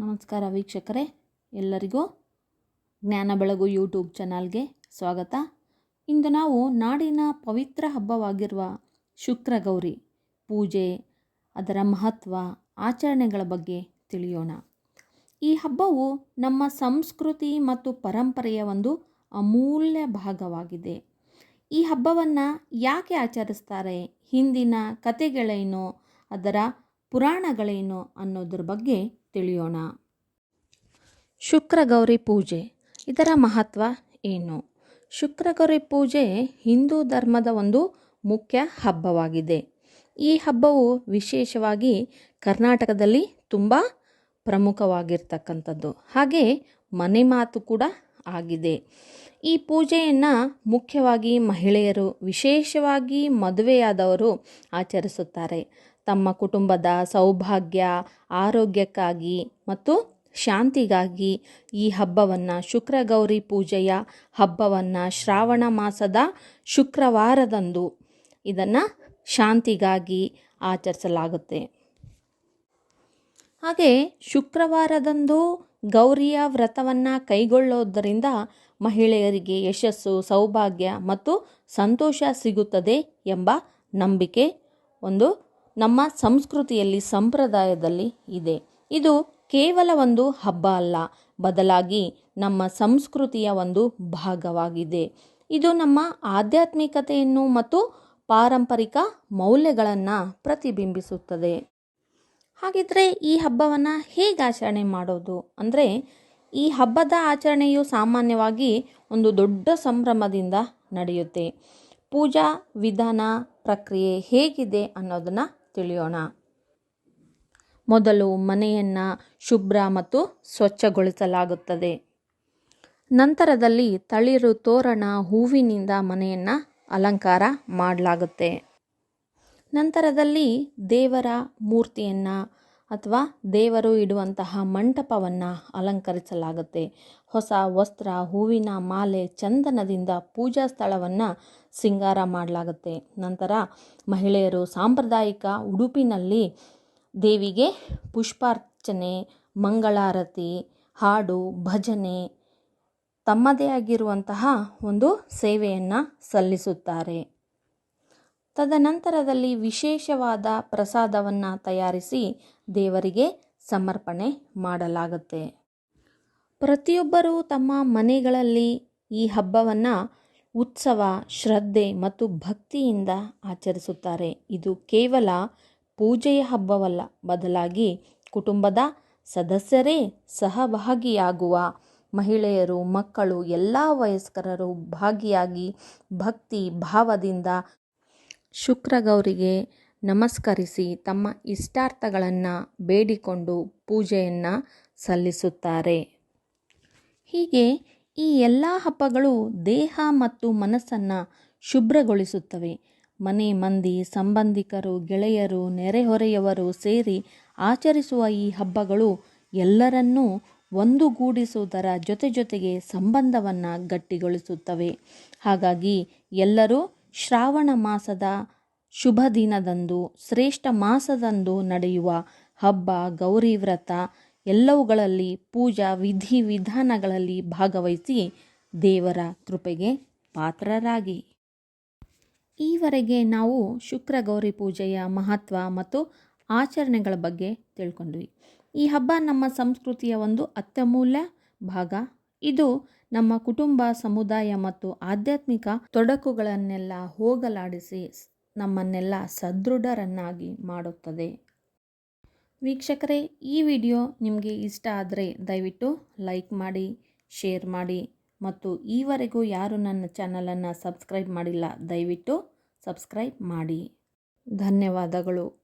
ನಮಸ್ಕಾರ ವೀಕ್ಷಕರೇ, ಎಲ್ಲರಿಗೂ ಜ್ಞಾನ ಬೆಳಗು ಯೂಟ್ಯೂಬ್ ಚಾನಲ್ಗೆ ಸ್ವಾಗತ. ಇಂದು ನಾವು ನಾಡಿನ ಪವಿತ್ರ ಹಬ್ಬವಾಗಿರುವ ಶುಕ್ರಗೌರಿ ಪೂಜೆ, ಅದರ ಮಹತ್ವ, ಆಚರಣೆಗಳ ಬಗ್ಗೆ ತಿಳಿಯೋಣ. ಈ ಹಬ್ಬವು ನಮ್ಮ ಸಂಸ್ಕೃತಿ ಮತ್ತು ಪರಂಪರೆಯ ಒಂದು ಅಮೂಲ್ಯ ಭಾಗವಾಗಿದೆ. ಈ ಹಬ್ಬವನ್ನು ಯಾಕೆ ಆಚರಿಸ್ತಾರೆ, ಹಿಂದಿನ ಕತೆಗಳೇನು ಅದರ ಪುರಾಣಗಳೇನು ಅನ್ನೋದ್ರ ಬಗ್ಗೆ ತಿಳಿಯೋಣ. ಶುಕ್ರಗೌರಿ ಪೂಜೆ. ಇದರ ಮಹತ್ವ ಏನು? ಶುಕ್ರಗೌರಿ ಪೂಜೆ ಹಿಂದೂ ಧರ್ಮದ ಒಂದು ಮುಖ್ಯ ಹಬ್ಬವಾಗಿದೆ. ಈ ಹಬ್ಬವು ವಿಶೇಷವಾಗಿ ಕರ್ನಾಟಕದಲ್ಲಿ ತುಂಬ ಪ್ರಮುಖವಾಗಿರ್ತಕ್ಕಂಥದ್ದು. ಹಾಗೆ ಮನೆ ಮಾತು ಕೂಡ ಆಗಿದೆ. ಈ ಪೂಜೆಯನ್ನು ಮುಖ್ಯವಾಗಿ ಮಹಿಳೆಯರು, ವಿಶೇಷವಾಗಿ ಮದುವೆಯಾದವರು ಆಚರಿಸುತ್ತಾರೆ. ತಮ್ಮ ಕುಟುಂಬದ ಸೌಭಾಗ್ಯ, ಆರೋಗ್ಯಕ್ಕಾಗಿ ಮತ್ತು ಶಾಂತಿಗಾಗಿ ಈ ಹಬ್ಬವನ್ನು ಶುಕ್ರಗೌರಿ ಪೂಜೆಯ ಹಬ್ಬವನ್ನು ಶ್ರಾವಣ ಮಾಸದ ಶುಕ್ರವಾರದಂದು ಇದನ್ನು ಶಾಂತಿಗಾಗಿ ಆಚರಿಸಲಾಗುತ್ತೆ. ಹಾಗೆ ಶುಕ್ರವಾರದಂದು ಗೌರಿಯ ವ್ರತವನ್ನು ಕೈಗೊಳ್ಳೋದರಿಂದ ಮಹಿಳೆಯರಿಗೆ ಯಶಸ್ಸು, ಸೌಭಾಗ್ಯ ಮತ್ತು ಸಂತೋಷ ಸಿಗುತ್ತದೆ ಎಂಬ ನಂಬಿಕೆ ಒಂದು ನಮ್ಮ ಸಂಸ್ಕೃತಿಯಲ್ಲಿ, ಸಂಪ್ರದಾಯದಲ್ಲಿ ಇದೆ. ಇದು ಕೇವಲ ಒಂದು ಹಬ್ಬ ಅಲ್ಲ. ಬದಲಾಗಿ ನಮ್ಮ ಸಂಸ್ಕೃತಿಯ ಒಂದು ಭಾಗವಾಗಿದೆ. ಇದು ನಮ್ಮ ಆಧ್ಯಾತ್ಮಿಕತೆಯನ್ನು ಮತ್ತು ಪಾರಂಪರಿಕ ಮೌಲ್ಯಗಳನ್ನು ಪ್ರತಿಬಿಂಬಿಸುತ್ತದೆ. ಹಾಗಿದ್ರೆ ಈ ಹಬ್ಬವನ್ನು ಹೇಗೆ ಆಚರಣೆ ಮಾಡೋದು? ಅಂದರೆ ಈ ಹಬ್ಬದ ಆಚರಣೆಯು ಸಾಮಾನ್ಯವಾಗಿ ಒಂದು ದೊಡ್ಡ ಸಂಭ್ರಮದಿಂದ ನಡೆಯುತ್ತೆ. ಪೂಜಾ ವಿಧಾನ ಪ್ರಕ್ರಿಯೆ ಹೇಗಿದೆ ಅನ್ನೋದನ್ನು ತಿಳಿಯೋಣ. ಮೊದಲು ಮನೆಯನ್ನು ಶುಭ್ರ ಮತ್ತು ಸ್ವಚ್ಛಗೊಳಿಸಲಾಗುತ್ತದೆ. ನಂತರದಲ್ಲಿ ತಳಿರು ತೋರಣ ಹೂವಿನಿಂದ ಮನೆಯನ್ನು ಅಲಂಕಾರ ಮಾಡಲಾಗುತ್ತೆ. ನಂತರದಲ್ಲಿ ದೇವರ ಮೂರ್ತಿಯನ್ನು ಅಥವಾ ದೇವರು ಇಡುವಂತಹ ಮಂಟಪವನ್ನು ಅಲಂಕರಿಸಲಾಗುತ್ತೆ. ಹೊಸ ವಸ್ತ್ರ, ಹೂವಿನ ಮಾಲೆ, ಚಂದನದಿಂದ ಪೂಜಾ ಸ್ಥಳವನ್ನು ಸಿಂಗಾರ ಮಾಡಲಾಗುತ್ತೆ. ನಂತರ ಮಹಿಳೆಯರು ಸಾಂಪ್ರದಾಯಿಕ ಉಡುಪಿನಲ್ಲಿ ದೇವಿಗೆ ಪುಷ್ಪಾರ್ಚನೆ, ಮಂಗಳಾರತಿ, ಹಾಡು, ಭಜನೆ ತಮ್ಮದೇ ಆಗಿರುವಂತಹ ಒಂದು ಸೇವೆಯನ್ನು ಸಲ್ಲಿಸುತ್ತಾರೆ. ತದನಂತರದಲ್ಲಿ ವಿಶೇಷವಾದ ಪ್ರಸಾದವನ್ನು ತಯಾರಿಸಿ ದೇವರಿಗೆ ಸಮರ್ಪಣೆ ಮಾಡಲಾಗುತ್ತೆ. ಪ್ರತಿಯೊಬ್ಬರೂ ತಮ್ಮ ಮನೆಗಳಲ್ಲಿ ಈ ಹಬ್ಬವನ್ನು ಉತ್ಸವ, ಶ್ರದ್ಧೆ ಮತ್ತು ಭಕ್ತಿಯಿಂದ ಆಚರಿಸುತ್ತಾರೆ. ಇದು ಕೇವಲ ಪೂಜೆಯ ಹಬ್ಬವಲ್ಲ, ಬದಲಾಗಿ ಕುಟುಂಬದ ಸದಸ್ಯರೇ ಸಹಭಾಗಿಯಾಗುವ, ಮಹಿಳೆಯರು, ಮಕ್ಕಳು, ಎಲ್ಲ ವಯಸ್ಕರರು ಭಾಗಿಯಾಗಿ ಭಕ್ತಿ, ಭಾವದಿಂದ ಶುಕ್ರಗೌರಿಗೆ ನಮಸ್ಕರಿಸಿ ತಮ್ಮ ಇಷ್ಟಾರ್ಥಗಳನ್ನು ಬೇಡಿಕೊಂಡು ಪೂಜೆಯನ್ನು ಸಲ್ಲಿಸುತ್ತಾರೆ. ಹೀಗೆ ಈ ಎಲ್ಲ ಹಬ್ಬಗಳು ದೇಹ ಮತ್ತು ಮನಸ್ಸನ್ನು ಶುಭ್ರಗೊಳಿಸುತ್ತವೆ. ಮನೆ ಮಂದಿ, ಸಂಬಂಧಿಕರು, ಗೆಳೆಯರು, ನೆರೆಹೊರೆಯವರು ಸೇರಿ ಆಚರಿಸುವ ಈ ಹಬ್ಬಗಳು ಎಲ್ಲರನ್ನೂ ಒಂದುಗೂಡಿಸುವುದರ ಜೊತೆ ಜೊತೆಗೆ ಸಂಬಂಧವನ್ನು ಗಟ್ಟಿಗೊಳಿಸುತ್ತವೆ. ಹಾಗಾಗಿ ಎಲ್ಲರೂ ಶ್ರಾವಣ ಮಾಸದ ಶುಭ ದಿನದಂದು, ಶ್ರೇಷ್ಠ ಮಾಸದಂದು ನಡೆಯುವ ಹಬ್ಬ, ಗೌರಿ ವ್ರತ ಎಲ್ಲವುಗಳಲ್ಲಿ ಪೂಜಾ ವಿಧಿ ವಿಧಾನಗಳಲ್ಲಿ ಭಾಗವಹಿಸಿ ದೇವರ ಕೃಪೆಗೆ ಪಾತ್ರರಾಗಿ. ಈವರೆಗೆ ನಾವು ಶುಕ್ರ ಗೌರಿ ಪೂಜೆಯ ಮಹತ್ವ ಮತ್ತು ಆಚರಣೆಗಳ ಬಗ್ಗೆ ತಿಳ್ಕೊಂಡ್ವಿ. ಈ ಹಬ್ಬ ನಮ್ಮ ಸಂಸ್ಕೃತಿಯ ಒಂದು ಅತ್ಯಮೂಲ್ಯ ಭಾಗ. ಇದು ನಮ್ಮ ಕುಟುಂಬ, ಸಮುದಾಯ ಮತ್ತು ಆಧ್ಯಾತ್ಮಿಕ ತೊಡಕುಗಳನ್ನೆಲ್ಲ ಹೋಗಲಾಡಿಸಿ ನಮ್ಮನ್ನೆಲ್ಲ ಸದೃಢರನ್ನಾಗಿ ಮಾಡುತ್ತದೆ. ವೀಕ್ಷಕರೇ, ಈ ವಿಡಿಯೋ ನಿಮಗೆ ಇಷ್ಟ ಆದರೆ ದಯವಿಟ್ಟು ಲೈಕ್ ಮಾಡಿ, ಶೇರ್ ಮಾಡಿ ಮತ್ತು ಈವರೆಗೂ ಯಾರು ನನ್ನ ಚಾನಲನ್ನು ಸಬ್ಸ್ಕ್ರೈಬ್ ಮಾಡಿಲ್ಲ, ದಯವಿಟ್ಟು ಸಬ್ಸ್ಕ್ರೈಬ್ ಮಾಡಿ. ಧನ್ಯವಾದಗಳು.